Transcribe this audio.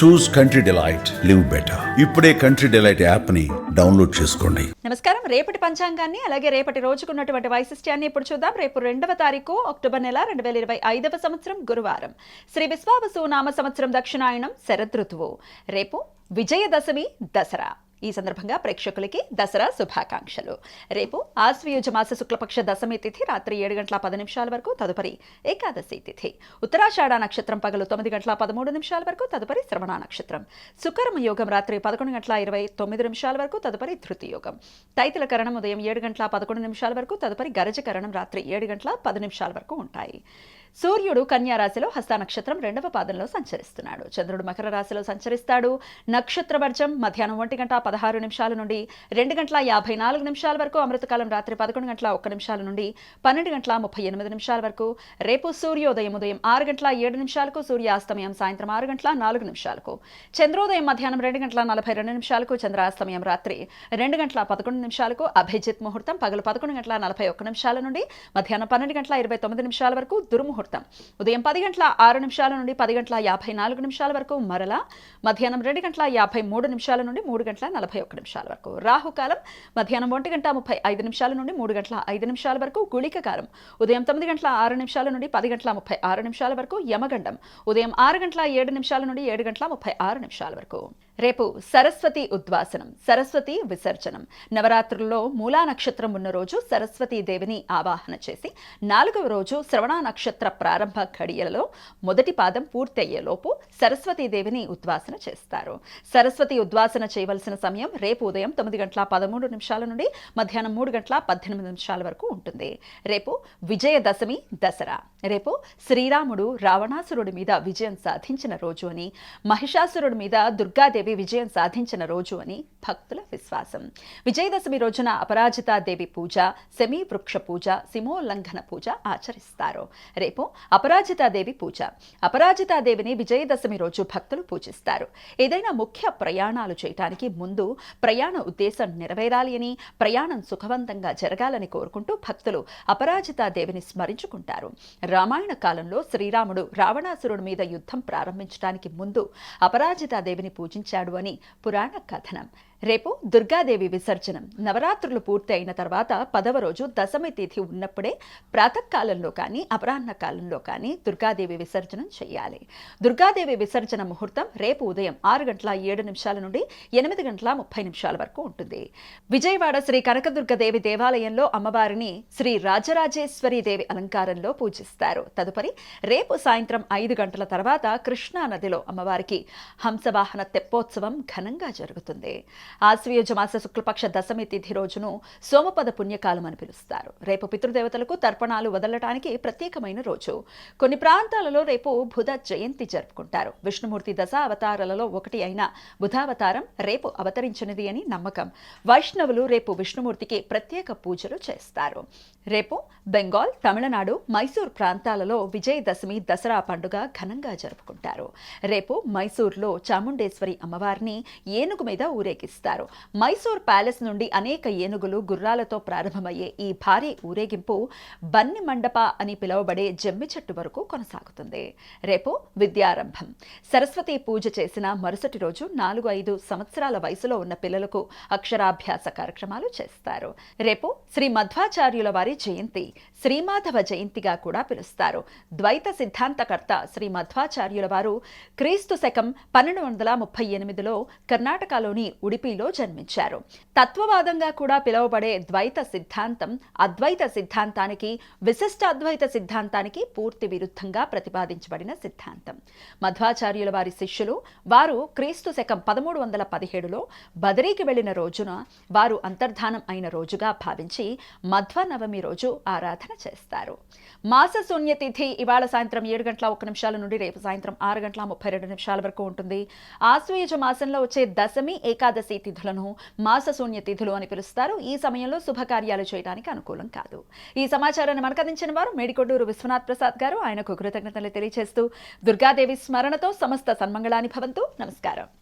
Choose Country Delight live better ఇప్పుడే country Delight యాప్ని download చేసుకోండి. నమస్కారం. రేపటి పంచాంగాన్ని అలాగే రేపటి రోజుకున్నటువంటి వైశిష్ట్యాన్ని ఇప్పుడు చూద్దాం. రేపు రెండవ తారీఖు అక్టోబర్ నెల రెండు వేల ఇరవై ఐదవ సంవత్సరం గురువారం. శ్రీ విశ్వావసు నామ సంవత్సరం దక్షిణాయనం శరదృతువు. రేపు విజయదశమి దసరా. ఈ సందర్భంగా ప్రేక్షకులకి దసరా శుభాకాంక్షలు. రేపు ఆశ్వయుజ మాస శుక్లపక్ష దశమి తిథి రాత్రి ఏడు గంటల పది నిమిషాల వరకు తదుపరి ఏకాదశి తిథి. ఉత్తరాషాఢ నక్షత్రం పగలు తొమ్మిది గంటల పదమూడు నిమిషాల వరకు తదుపరి శ్రవణ నక్షత్రం. సుకర్మ యోగం రాత్రి పదకొండు గంటల ఇరవై తొమ్మిది నిమిషాల వరకు తదుపరి ధృతి యోగం. తైతుల కరణం ఉదయం ఏడు గంటల పదకొండు నిమిషాల వరకు తదుపరి గరజ కరణం రాత్రి ఏడు గంటల పది నిమిషాల వరకు ఉంటాయి. సూర్యుడు కన్యా రాశిలో హస్త నక్షత్రం రెండవ పాదంలో సంచరిస్తున్నాడు. చంద్రుడు మకర రాశిలో సంచరిస్తాడు. నక్షత్ర వర్జం మధ్యాహ్నం ఒంటి గంట పదహారు నిమిషాల నుండి రెండు గంటల యాభై నాలుగు నిమిషాల వరకు అమృతకాలం రాత్రి పదకొండు గంటల ఒక్క నిమిషాల నుండి పన్నెండు గంటల ముప్పై ఎనిమిది నిమిషాల వరకు రేపు సూర్యోదయం ఉదయం ఆరు గంటల ఏడు నిమిషాలకు సూర్యాస్తమయం సాయంత్రం ఆరు గంటల నాలుగు నిమిషాలకు చంద్రోదయం మధ్యాహ్నం రెండు గంటల నలభై రెండు నిమిషాలకు చంద్రాస్తమయం రాత్రి రెండు గంటల పదకొండు నిమిషాలకు అభిజిత్ ముహూర్తం పగలు పదకొండు గంటల నలభై ఒక్క నిమిషాల నుండి మధ్యాహ్నం పన్నెండు గంటల ఇరవై తొమ్మిది నిమిషాల వరకు దుర్ముహూర్తం ఉదయం పది గంటల ఆరు నిమిషాల నుండి పది గంటల యాభై నాలుగు నిమిషాల వరకు మరల మధ్యాహ్నం రెండు గంటల యాభై మూడు నిమిషాల నుండి మూడు గంటల నలభై ఒక్క నిమిషాల వరకు. రాహుకాలం మధ్యాహ్నం ఒంటి గంట ముప్పై ఐదు నిమిషాల నుండి మూడు గంటల ఐదు నిమిషాల వరకు. గుళిక కాలం ఉదయం తొమ్మిది గంటల ఆరు నిమిషాల నుండి పది గంటల ముప్పై ఆరు నిమిషాల వరకు. యమగండం ఉదయం ఆరు గంటల ఏడు నిమిషాల నుండి ఏడు గంటల ముప్పై ఆరు నిమిషాల వరకు. రేపు సరస్వతి ఉద్వాసనం సరస్వతి విసర్జనం. నవరాత్రుల్లో మూలా నక్షత్రం ఉన్న రోజు సరస్వతీ దేవిని ఆవాహన చేసి నాలుగవ రోజు శ్రవణ నక్షత్ర ప్రారంభ ఘడియలలో మొదటి పాదం పూర్తయ్యేలోపు సరస్వతీ దేవిని ఉద్వాసన చేస్తారు. సరస్వతి ఉద్వాసన చేయవలసిన సమయం రేపు ఉదయం తొమ్మిది గంటల పదమూడు నిమిషాల నుండి మధ్యాహ్నం మూడు గంటల పద్దెనిమిది నిమిషాల వరకు ఉంటుంది. రేపు విజయదశమి దసరా. రేపు శ్రీరాముడు రావణాసురుడి మీద విజయం సాధించిన రోజు అని మహిషాసురుడి మీద దుర్గాదేవి విజయం సాధించిన రోజు అని భక్తుల విశ్వాసం. విజయదశమి రోజున అపరాజితా దేవి పూజ సెమీ వృక్ష పూజ సిమోల్లంఘన పూజ ఆచరిస్తారు. రేపు అపరాజితాదేవి పూజ. అపరాజితాదేవిని విజయదశమి రోజు భక్తులు పూజిస్తారు. ఏదైనా ముఖ్య ప్రయాణాలు చేయటానికి ముందు ప్రయాణ ఉద్దేశం నెరవేరాలి అని ప్రయాణం సుఖవంతంగా జరగాలని కోరుకుంటూ భక్తులు అపరాజితాదేవిని స్మరించుకుంటారు. రామాయణ కాలంలో శ్రీరాముడు రావణాసురుడి మీద యుద్ధం ప్రారంభించడానికి ముందు అపరాజితాదేవిని పూజించాడు అని పురాణ కథనం. రేపు దుర్గాదేవి విసర్జనం. నవరాత్రులు పూర్తి అయిన తర్వాత పదవ రోజు దశమి తిథి ఉన్నప్పుడే ప్రాతకాలంలో కానీ అపరాహ్న కాలంలో కానీ దుర్గాదేవి విసర్జనం చేయాలి. దుర్గాదేవి విసర్జన ముహూర్తం రేపు ఉదయం ఆరు గంటల ఏడు నిమిషాల నుండి ఎనిమిది గంటల ముప్పై నిమిషాల వరకు ఉంటుంది. విజయవాడ శ్రీ కనకదుర్గదేవి దేవాలయంలో అమ్మవారిని శ్రీ రాజరాజేశ్వరి దేవి అలంకారంలో పూజిస్తారు. తదుపరి రేపు సాయంత్రం ఐదు గంటల తర్వాత కృష్ణా నదిలో అమ్మవారికి హంసవాహన తెప్పోత్సవం ఘనంగా జరుగుతుంది. ఆశ్వయుజ మాస శుక్లపక్ష దశమి తిథి రోజును సోమపద పుణ్యకాలం అని పిలుస్తారు. రేపు పితృదేవతలకు తర్పణాలు వదలటానికి ప్రత్యేకమైన రోజు. కొన్ని ప్రాంతాలలో రేపు బుధ జయంతి జరుపుకుంటారు. విష్ణుమూర్తి దశ అవతారాలలో ఒకటి అయిన బుధావతారం రేపు అవతరించినది అని నమ్మకం. వైష్ణవులు రేపు విష్ణుమూర్తికి ప్రత్యేక పూజలు చేస్తారు. రేపు బెంగాల్ తమిళనాడు మైసూర్ ప్రాంతాలలో విజయదశమి దసరా పండుగ ఘనంగా జరుపుకుంటారు. రేపు మైసూర్లో చాముండేశ్వరి అమ్మవారిని ఏనుగు మీద ఊరేగిస్తారు. మైసూర్ ప్యాలెస్ నుండి అనేక ఏనుగులు గుర్రాలతో ప్రారంభమయ్యే ఈ భారీ ఊరేగింపు బన్ని మండప అని పిలువబడే జమ్మి చెట్టు వరకు కొనసాగుతుంది. రేపు విద్యారంభం. సరస్వతి పూజ చేసిన మరుసటి రోజు నాలుగు ఐదు సంవత్సరాల వయసులో ఉన్న పిల్లలకు అక్షరాభ్యాస కార్యక్రమాలు చేస్తారు. రేపు శ్రీ మధ్వాచార్యుల వారి జయంతి శ్రీమాధవ జయంతిగా కూడా పిలుస్తారు. ద్వైత సిద్ధాంతకర్త శ్రీ మధ్వాచార్యుల వారు క్రీస్తు శకం పన్నెండు వందల ముప్పై ఎనిమిదిలో కర్ణాటకలోని ఉడిపి యూపీలో జన్మించారు. తత్వవాదంగా కూడా పిలువబడే ద్వైత సిద్ధాంతం అద్వైత సిద్ధాంతానికి విశిష్ట అద్వైత సిద్ధాంతానికి పూర్తి విరుద్ధంగా ప్రతిపాదించబడిన సిద్ధాంతం. మధ్వాచార్యుల వారి శిష్యులు వారు క్రీస్తు శకం పదమూడు వందల పదిహేడులో బదరీకి వెళ్ళిన రోజున వారు అంతర్ధానం అయిన రోజుగా భావించి మధ్వ నవమి రోజు ఆరాధన చేస్తారు. మాస శూన్యతిథి ఇవాళ సాయంత్రం ఏడు గంటల ఒక నిమిషాల నుండి రేపు సాయంత్రం ఆరు గంటల ముప్పై రెండు నిమిషాల వరకు ఉంటుంది. ఆశ్వయుజ మాసంలో వచ్చే దశమి ఏకాదశి తిథులను మాస శూన్య తిథులు అని పిలుస్తారు. ఈ సమయంలో శుభకార్యాలు చేయడానికి అనుకూలం కాదు. ఈ సమాచారాన్ని మనకు అందించిన వారు మేడికొడ్డూరు విశ్వనాథ్ ప్రసాద్ గారు. ఆయనకు కృతజ్ఞతలు తెలియజేస్తూ దుర్గాదేవి స్మరణతో సమస్త సన్మంగళాని భవంతు. నమస్కారం.